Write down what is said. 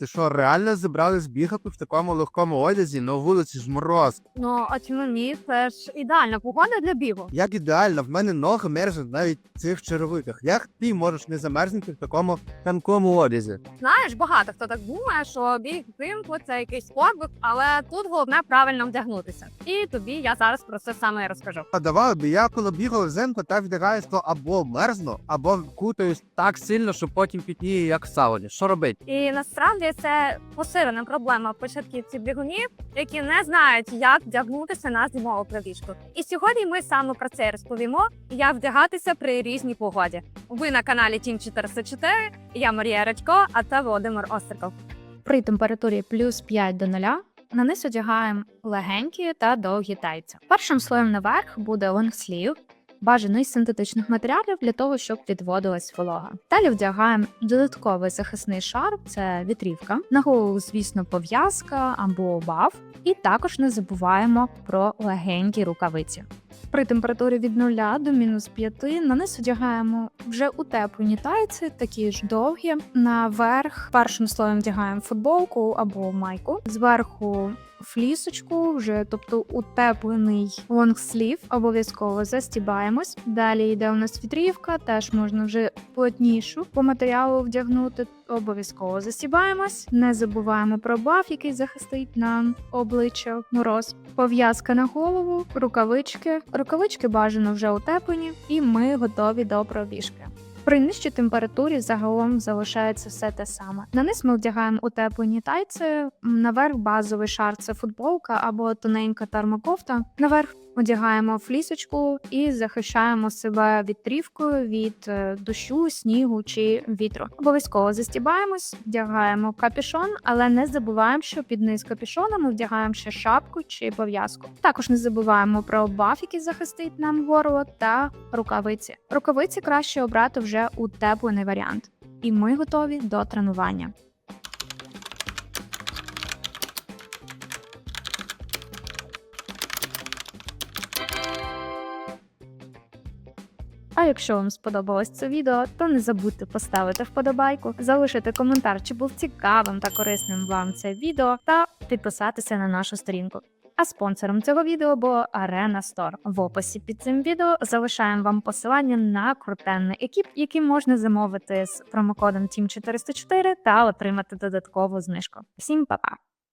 Ти що, реально зібрались бігати в такому легкому одязі на вулиці ж мороз? Ну, от мені це ж ідеальна погода для бігу. Як ідеально, в мене ноги мерзнуть навіть в цих черевиках. Як ти можеш не замерзнути в такому тонкому одязі? Знаєш, багато хто так думає, що біг взимку це якийсь подвиг, але тут головне правильно вдягнутися. І тобі я зараз про це саме і розкажу. А давай, бо я коли бігав взимку, так вдягаюсь, то або мерзну, або кутаюсь так сильно, що потім пітніє, як в сауні. Що робить? І насправді це посилена проблема початківців бігунів, які не знають, як вдягнутися на зимову пробіжку. І сьогодні ми саме про це розповімо, як вдягатися при різній погоді. Ви на каналі Тім 404, Я Марія Радько, а це Володимир Остриков. При температурі плюс 5 до 0 на низ одягаємо легенькі та довгі тайці. Першим слоєм наверх буде лонгслів, бажано із синтетичних матеріалів для того, щоб відводилась волога. Далі вдягаємо додатковий захисний шар, це вітрівка. На голову, звісно, пов'язка або баф. І також не забуваємо про легенькі рукавиці. При температурі від 0 до мінус 5 на низ одягаємо вже утеплені тайці, такі ж довгі. Наверх першим слоєм вдягаємо футболку або майку. Зверху флісочку, вже тобто утеплений лонгслів, обов'язково застібаємось. Далі йде у нас вітрівка, теж можна вже плотнішу по матеріалу вдягнути. Обов'язково засібаємось, не забуваємо про баф, який захистить нам обличчя мороз. Пов'язка на голову, рукавички. Рукавички бажано вже утеплені, і ми готові до пробіжки. При нижчій температурі загалом залишається все те саме. На низ ми вдягаємо утеплені тайці, наверх базовий шар це футболка або тоненька термокофта. Наверх одягаємо флісочку і захищаємо себе вітрівкою від е, дощу, снігу чи вітру. Обов'язково застібаємось, вдягаємо капюшон, але не забуваємо, що під низ капюшона ми вдягаємо ще шапку чи пов'язку. Також не забуваємо про баф, який захистить нам горло, та рукавиці. Рукавиці краще обрати вже утеплений варіант. І ми готові до тренування. А якщо вам сподобалось це відео, то не забудьте поставити вподобайку, залишити коментар, чи був цікавим та корисним вам це відео, та підписатися на нашу сторінку. А спонсором цього відео було Arena Store. В описі під цим відео залишаємо вам посилання на крутенний екіп, який можна замовити з промокодом TEAM404 та отримати додаткову знижку. Всім па-па!